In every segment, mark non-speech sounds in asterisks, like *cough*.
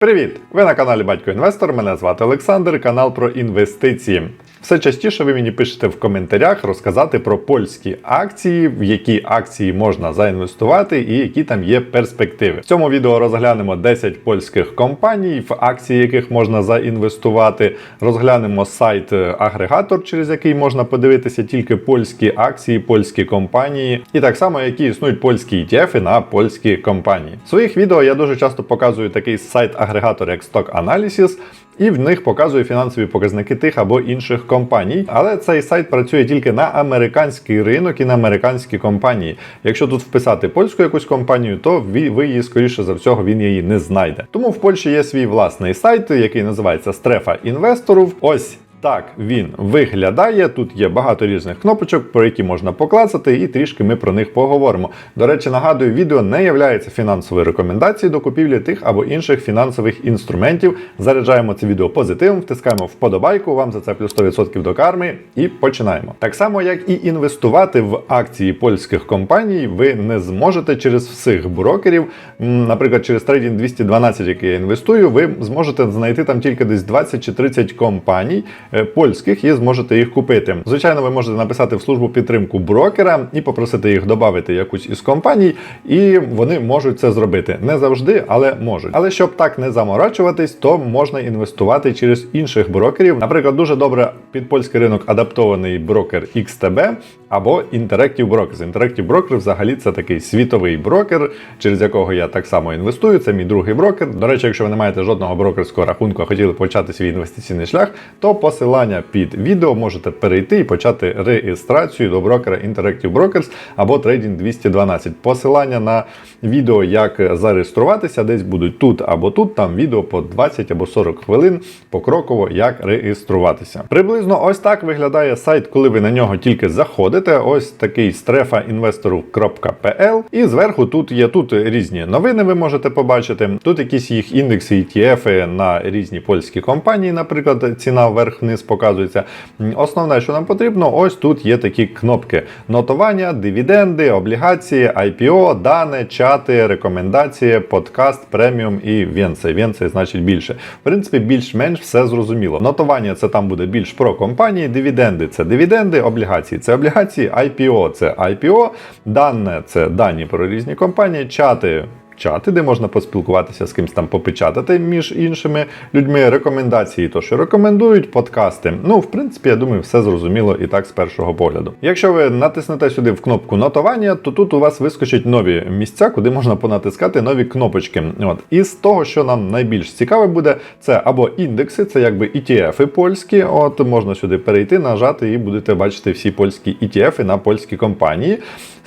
Привіт! Ви на каналі Батько Інвестор. Мене звати Олександр, канал про інвестиції. Все частіше ви мені пишете в коментарях розказати про польські акції, в які акції можна заінвестувати і які там є перспективи. В цьому відео розглянемо 10 польських компаній, в акції яких можна заінвестувати. Розглянемо сайт е, через який можна подивитися тільки польські акції, польські компанії, і так само, які існують польські ETF на польські компанії. В своїх відео я дуже часто показую такий сайт-агрегатор, як Stock Analysis, і в них показує фінансові показники тих або інших компаній. Але цей сайт працює тільки на американський ринок і на американські компанії. Якщо тут вписати польську якусь компанію, то ви, її скоріше за всього він її не знайде. Тому в Польщі є свій власний сайт, який називається Стрефа інвесторів. Ось. Так він виглядає. Тут є багато різних кнопочок, про які можна поклацати, і трішки ми про них поговоримо. До речі, нагадую, відео не є фінансовою рекомендацією до купівлі тих або інших фінансових інструментів. Заряджаємо це відео позитивом, втискаємо вподобайку. Вам за це плюс 100% до карми, і починаємо. Так само, як і інвестувати в акції польських компаній, ви не зможете через всіх брокерів, наприклад, через Trading 212, який я інвестую, ви зможете знайти там тільки десь 20 чи 30 компаній польських і зможете їх купити. Звичайно, ви можете написати в службу підтримку брокера і попросити їх додати якусь із компаній, і вони можуть це зробити. Не завжди, але можуть. Але щоб так не заморачуватись, то можна інвестувати через інших брокерів. Наприклад, дуже добре під польський ринок адаптований брокер XTB або Interactive Brokers. Interactive Broker взагалі це такий світовий брокер, через якого я так само інвестую. Це мій другий брокер. До речі, якщо ви не маєте жодного брокерського рахунку, а хотіли почати свій інвестиційний шлях, то посилання під відео можете перейти і почати реєстрацію до брокера Interactive Brokers або Trading 212. Посилання на відео, як зареєструватися, десь будуть тут або тут. Там відео по 20 або 40 хвилин покроково, як реєструватися. Приблизно ось так виглядає сайт, коли ви на нього тільки заходите. Ось такий strefainvestorów.pl І зверху тут є тут різні новини. Ви можете побачити. Тут якісь їх індекси, ETF на різні польські компанії, наприклад, ціна вверх-вниз показується. Основне, що нам потрібно, ось тут є такі кнопки: нотування, дивіденди, облігації, IPO, дане, чати, рекомендації, подкаст, преміум і Венцей. Венцей значить більше. В принципі, більш-менш все зрозуміло. Нотування це там буде більш про компанії, дивіденди це дивіденди, облігації це облігації, IPO це IPO, дане це дані про різні компанії, чати чати, де можна поспілкуватися з кимось там попечатати між іншими людьми. Рекомендації, то що рекомендують, подкасти. Ну, в принципі, я думаю, все зрозуміло і так з першого погляду. Якщо ви натиснете сюди в кнопку нотування, то тут у вас вискочать нові місця, куди можна понатискати нові кнопочки. От і з того, що нам найбільш цікаве буде, це або індекси, це якби ETF польські. От можна сюди перейти, нажати, і будете бачити всі польські ETF на польські компанії.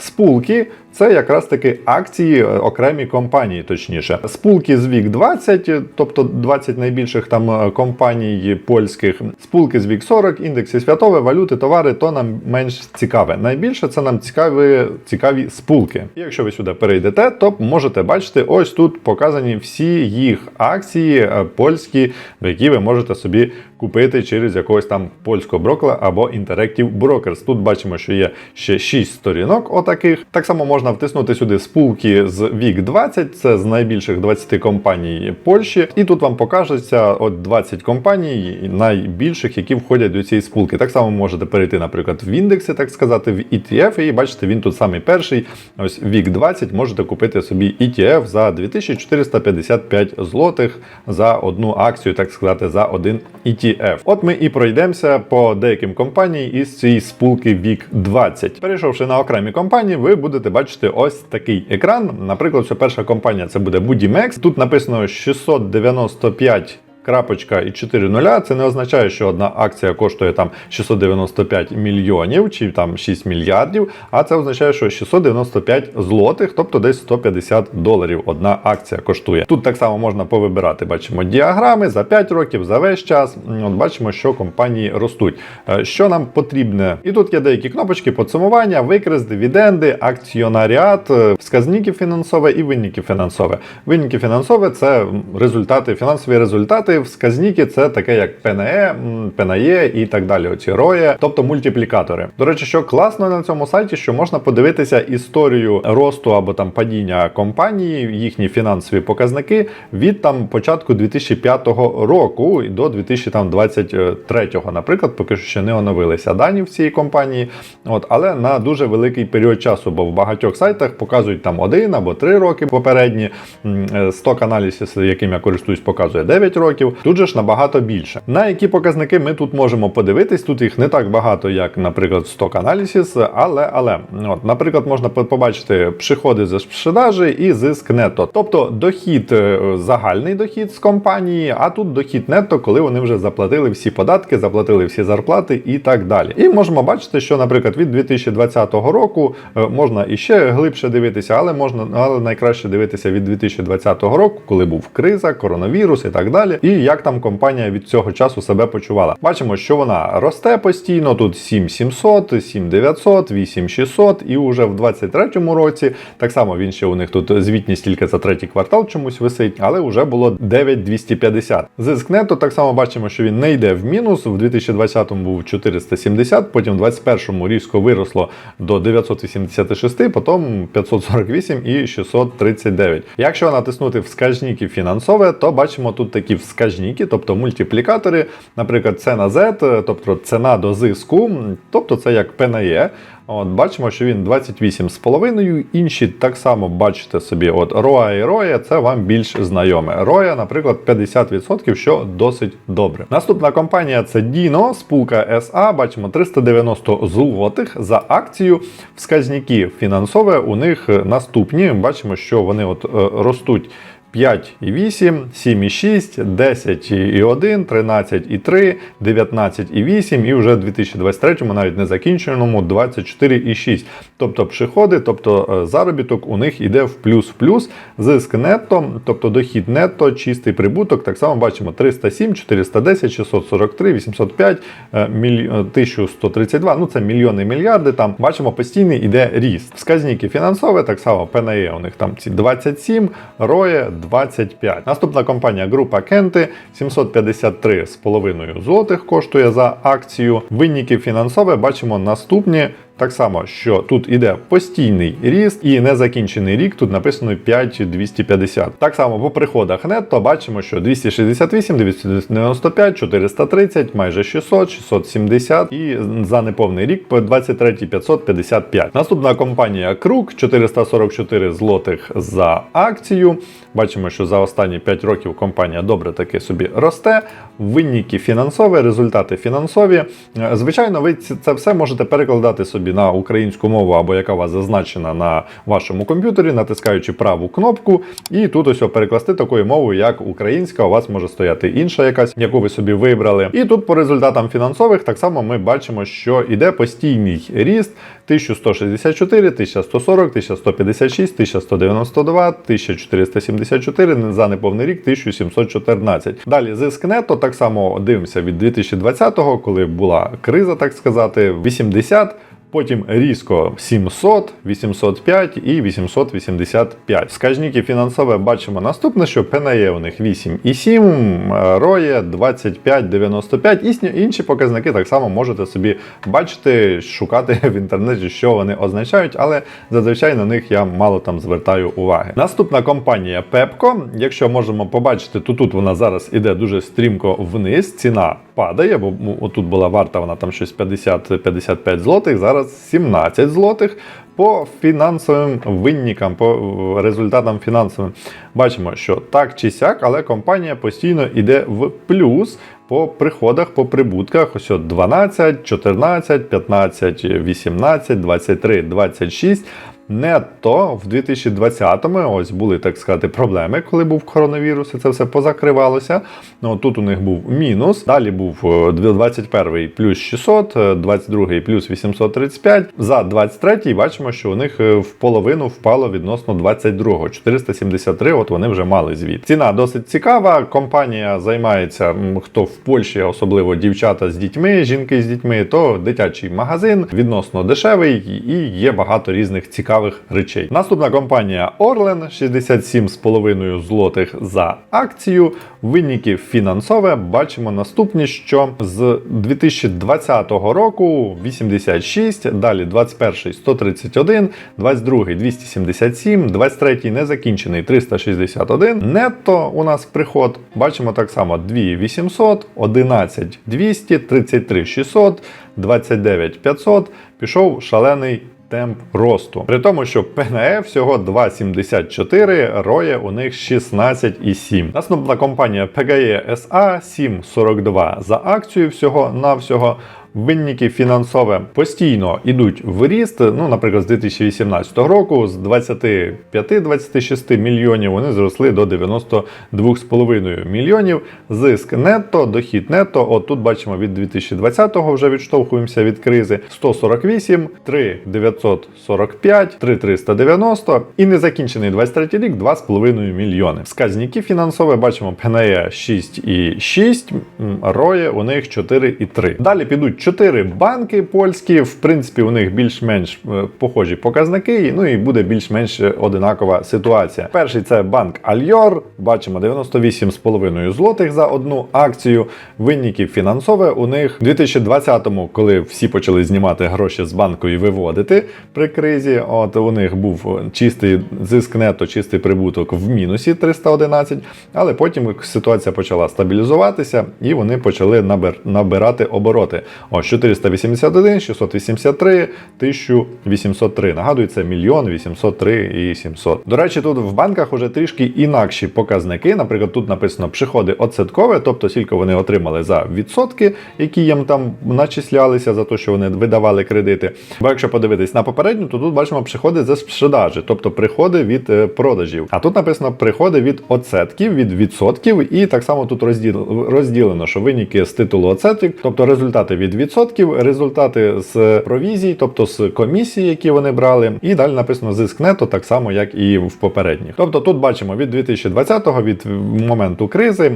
Спулки це якраз таки акції е, окремі компанії, точніше. Спулки з вік 20, е, тобто 20 найбільших там е, компаній польських, спулки з вік 40, індекси святове, валюти, товари, то нам менш цікаве. Найбільше це нам цікаві, цікаві спулки. І якщо ви сюди перейдете, то можете бачити, ось тут показані всі їх акції е, польські, які ви можете собі купити через якогось там польського брокера або Interactive Brokers. Тут бачимо, що є ще 6 сторінок отаких. Так само можна втиснути сюди спулки з вік 20, це з найбільших 20 компаній Польщі. І тут вам покажеться от 20 компаній найбільших, які входять до цієї спулки. Так само можете перейти, наприклад, в індекси, так сказати, в ETF, і бачите, він тут самий перший. Ось вік 20, можете купити собі ETF за 2455 злотих за одну акцію, так сказати, за один ETF. От ми і пройдемося по деяким компаніям із цієї спулки вік 20. Перейшовши на окремі компанії, ви будете бачити ось такий екран. Наприклад, що перша компанія це буде Budimex. Тут написано 695 Крапочка і 4 нуля, це не означає, що одна акція коштує там 695 мільйонів чи там 6 мільярдів, а це означає, що 695 злотих, тобто десь 150 доларів одна акція коштує. Тут так само можна повибирати, бачимо діаграми за 5 років, за весь час. От бачимо, що компанії ростуть. Е, Що нам потрібне? І тут є деякі кнопочки підсумування, викрес, дивіденди, акціонаріат, е, сказники фінансове і винники фінансове. Винники фінансове це результати, фінансові результати тиснути в сказніки, це таке як ПНЕ, ПНЕ і так далі. Оці роє, тобто мультиплікатори. До речі, що класно на цьому сайті, що можна подивитися історію росту або там падіння компанії, їхні фінансові показники від там початку 2005 року до 2023, наприклад, поки що ще не оновилися дані в цій компанії. От, але на дуже великий період часу, бо в багатьох сайтах показують там один або три роки попередні. Е, Сток аналізис, яким я користуюсь, показує 9 років. Тут же ж набагато більше. На які показники ми тут можемо подивитись? Тут їх не так багато, як, наприклад, сток аналізис, але, але, от, наприклад, можна побачити приходи з продажі і зиск нетто. Тобто дохід, е, загальний дохід з компанії, а тут дохід нетто, коли вони вже заплатили всі податки, заплатили всі зарплати і так далі. І можемо бачити, що, наприклад, від 2020 року е, можна іще глибше дивитися, але можна, але найкраще дивитися від 2020 року, коли був криза, коронавірус і так далі. І як там компанія від цього часу себе почувала. Бачимо, що вона росте постійно. Тут 7700, 7900, 8600, і уже в 23-му році так само він ще у них тут звітність тільки за третій квартал чомусь висить, але вже було 9250. Зиск нетто так само бачимо, що він не йде в мінус. В 2020-му був 470, потім в 2021 різко виросло до 986, потім 548 і 639. Якщо натиснути в скажніки фінансове, то бачимо тут такі вскажніки, тобто мультиплікатори, наприклад, це на Z, тобто ціна до зиску, тобто це як P. От, бачимо, що він 28,5. Інші так само бачите собі, от ROA і ROE, це вам більш знайоме. ROE, наприклад, 50%, що досить добре. Наступна компанія це Dino, спілка SA. Бачимо 390 злотих за акцію. Вказники фінансове у них наступні. Бачимо, що вони от е, ростуть. 5,8, 7,6, 10,1, 13,3, 19,8 і вже в 2023 навіть не закінченому 24,6. Тобто приходи, тобто е, заробіток у них іде в плюс в плюс. Зиск нетто, тобто дохід нетто, чистий прибуток. Так само бачимо 307, 410, 643, 805, е, міль- е, 1132. Ну це мільйони мільярди. Там бачимо постійний іде ріст. Сказники фінансове, так само ПНЕ у них там ці 27, Роє 25. Наступна компанія група Кенти 753,5 злотих коштує за акцію. Винники фінансове бачимо наступні. Так само, що тут іде постійний ріст і незакінчений рік, тут написано 5250. Так само по приходах нетто бачимо, що 268, 295, 430, майже 600, 670 і за неповний рік по 23 555. Наступна компанія Крук 444 злотих за акцію. Бачимо, що за останні 5 років компанія добре таки собі росте. Винники фінансові, результати фінансові. Е, Звичайно, ви це все можете перекладати собі на українську мову або яка у вас зазначена на вашому комп'ютері, натискаючи праву кнопку, і тут ось перекласти такою мовою, як українська. У вас може стояти інша якась, яку ви собі вибрали. І тут по результатам фінансових так само ми бачимо, що іде постійний ріст 1164, 1140, 1156, 1192, 1474, за неповний рік 1714. Далі зиск нетто так само дивимося від 2020-го, коли була криза, так сказати, 80. Потім різко 700, 805 і 885. Скажники фінансове бачимо наступне, що ПНЕ у них 8,7, роє 25,95. І інші показники так само можете собі бачити, шукати в інтернеті, що вони означають, але зазвичай на них я мало там звертаю уваги. Наступна компанія Pepco. Якщо можемо побачити, то тут вона зараз іде дуже стрімко вниз. Ціна падає, бо ну, отут була варта, вона там щось 50-55 злотих, зараз 17 злотих. По фінансовим винникам, по результатам фінансовим, бачимо, що так чи сяк, але компанія постійно йде в плюс по приходах, по прибутках. Ось 12, 14, 15, 18, 23, 26. Нетто в 2020-му ось були, так сказати, проблеми, коли був коронавірус, і це все позакривалося. Ну, тут у них був мінус. Далі був е, 21-й плюс 600, е, 22-й плюс 835. За 23-й бачимо, що у них е, в половину впало відносно 22-го. 473, от вони вже мали звіт. Ціна досить цікава. Компанія займається, хто в Польщі, особливо дівчата з дітьми, жінки з дітьми, то дитячий магазин відносно дешевий і є багато різних цікавих цікавих речей. Наступна компанія Orlen 67,5 злотих за акцію. Виніки фінансове бачимо наступні, що з 2020 року 86, далі 21 131, 22 277, 23 незакінчений 361. Нетто у нас приход бачимо так само 2800, 11 200, 33 600, 29 500. Пішов шалений темп росту. При тому, що ПНЕ всього 2,74, роє у них 16,7. Наступна компанія PGE SA 7,42 за акцію всього навсього. Винники фінансове постійно йдуть в ріст. Ну, наприклад, з 2018 року з 25-26 мільйонів вони зросли до 92,5 мільйонів. Зиск нетто, дохід нетто. От тут бачимо від 2020-го вже відштовхуємося від кризи. 148, 3,945, 3,390 і незакінчений 23 рік 2,5 мільйони. Сказники фінансове бачимо ПНЕ 6,6, м, роє у них 4,3. Далі підуть 4 банки польські. В принципі, у них більш-менш е, похожі показники, ну і буде більш-менш одинакова ситуація. Перший це банк Альйор. Бачимо 98,5 злотих за одну акцію. Винників фінансове у них у 2020-му, коли всі почали знімати гроші з банку і виводити при кризі. От у них був чистий зиск нето, чистий прибуток в мінусі 311, але потім ситуація почала стабілізуватися і вони почали набирати обороти. Ось 481, 683, 1803. Нагадую, це мільйон 803 і 700. До речі, тут в банках уже трішки інакші показники. Наприклад, тут написано приходи оцеткове, тобто скільки вони отримали за відсотки, які їм там начислялися за те, що вони видавали кредити. Бо якщо подивитись на попередню, то тут бачимо приходи за продажі, тобто приходи від е, продажів. А тут написано приходи від оцетків, від відсотків, і так само тут розділ, розділено, що виніки з титулу оцеток, тобто результати від відсотків, результати з провізій, тобто з комісій, які вони брали, і далі написано зиск нето, так само як і в попередніх. Тобто тут бачимо від 2020-го, від моменту кризи,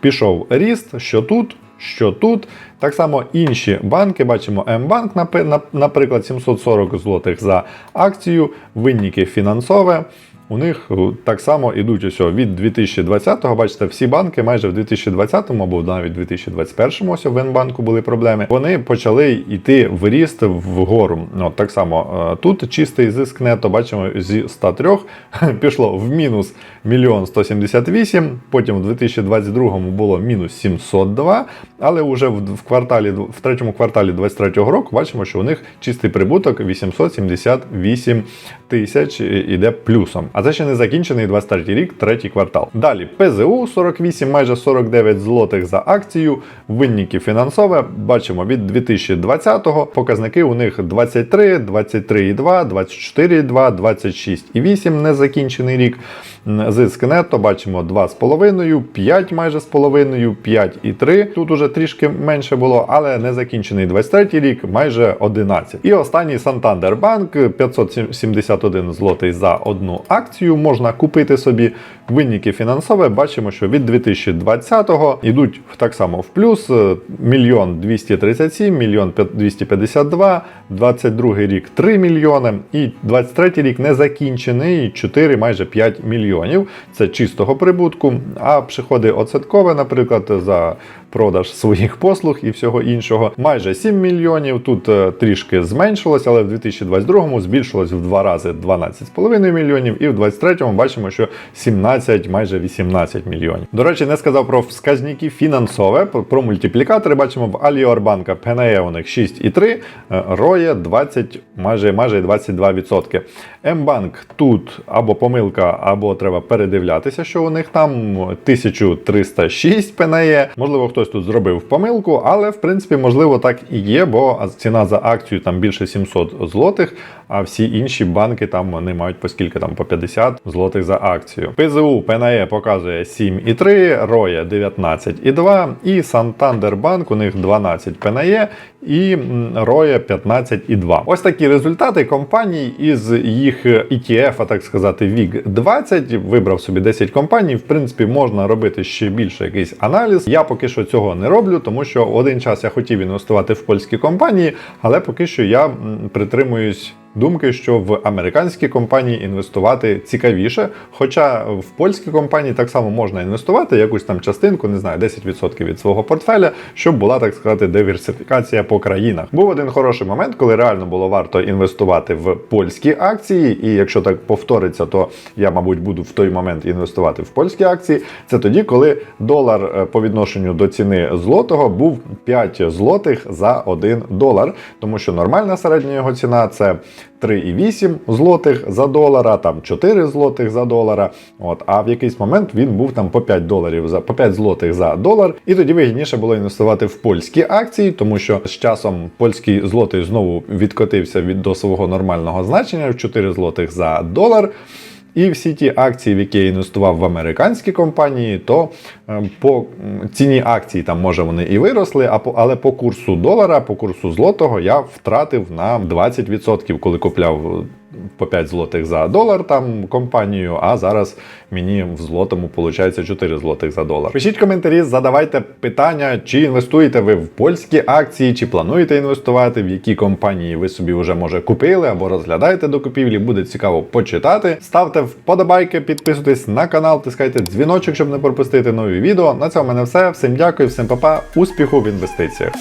пішов ріст, що тут. Що тут так само інші банки, бачимо М-банк, наприклад, 740 злотих за акцію, винники фінансове. У них е, так само ідуть ось від 2020-го, бачите, всі банки майже в 2020-му або навіть 2021-му ось в Н-банку були проблеми. Вони почали йти в ріст вгору. Ну, так само е, тут чистий зиск нето, бачимо, зі 103 *laughs* пішло в мінус 1 178, потім в 2022-му було мінус 702, але вже в, в кварталі, в третьому кварталі 2023 року бачимо, що у них чистий прибуток 878 тисяч іде плюсом. А це ще не закінчений 23 рік, третій квартал. Далі ПЗУ 48, майже 49 злотих за акцію. Винники фінансове бачимо від 2020-го. Показники у них 23, 23,2, 24,2, 26,8 незакінчений рік. Зиск нетто бачимо 2,5, 5 майже з половиною, 5,3. Тут уже трішки менше було, але незакінчений 23 рік, майже 11. І останній Bank 571 злотий за одну акцію можна купити собі. Винники фінансове бачимо, що від 2020-го йдуть так само в плюс е, мільйон 237, мільйон 252, 22 рік 3 мільйони і 23 рік не закінчений 4, майже 5 мільйонів. Це чистого прибутку. А приходи оцеткове, наприклад, за продаж своїх послуг і всього іншого. Майже 7 мільйонів. Тут е, трішки зменшилось, але в 2022-му збільшилось в два рази 12,5 мільйонів, і в 2023-му бачимо, що 17, майже 18 мільйонів. До речі, не сказав про сказники фінансове, про- мультиплікатори. Бачимо в Аліор банка ПНЕ у них 6,3, е, Роє 20, майже майже 22%. М-банк тут або помилка, або треба передивлятися, що у них там 1306 ПНЕ. Можливо, хтось тут зробив помилку, але в принципі можливо так і є, бо ціна за акцію там більше 700 злотих, а всі інші банки там вони мають по скільки там по 50 злотих за акцію. ПЗУ ПНЕ показує 7,3, Роя 19,2 і Santander Bank у них 12 ПНЕ і Роя 15,2. Ось такі результати компаній із їх ETF, а так сказати, VIG 20. Вибрав собі 10 компаній. В принципі, можна робити ще більше якийсь аналіз. Я поки що цього не роблю, тому що один час я хотів інвестувати в польські компанії, але поки що я притримуюсь думки, що в американські компанії інвестувати цікавіше. Хоча в польські компанії так само можна інвестувати, якусь там частинку, не знаю, 10% від свого портфеля, щоб була, так сказати, диверсифікація по країнах. Був один хороший момент, коли реально було варто інвестувати в польські акції, і якщо так повториться, то я, мабуть, буду в той момент інвестувати в польські акції. Це тоді, коли долар е, по відношенню до ціни злотого був 5 злотих за 1 долар, тому що нормальна середня його ціна це 3,8 злотих за долара, там 4 злотих за долара. От, а в якийсь момент він був там по 5 доларів за по 5 злотих за долар. І тоді вигідніше було інвестувати в польські акції, тому що з часом польський злотий знову відкотився від до свого нормального значення в 4 злотих за долар. І всі ті акції, в які я інвестував в американські компанії, то е, по ціні акцій там може вони і виросли, а по, але по курсу долара, по курсу злотого я втратив на 20%, коли купляв по 5 злотих за долар там компанію, а зараз мені в злотому виходить 4 злотих за долар. Пишіть коментарі, задавайте питання, чи інвестуєте ви в польські акції, чи плануєте інвестувати, в які компанії ви собі вже може купили або розглядаєте до купівлі. Буде цікаво почитати. Ставте вподобайки, підписуйтесь на канал, тискайте дзвіночок, щоб не пропустити нові відео. На цьому мене все. Всім дякую, всім па-па, успіху в інвестиціях.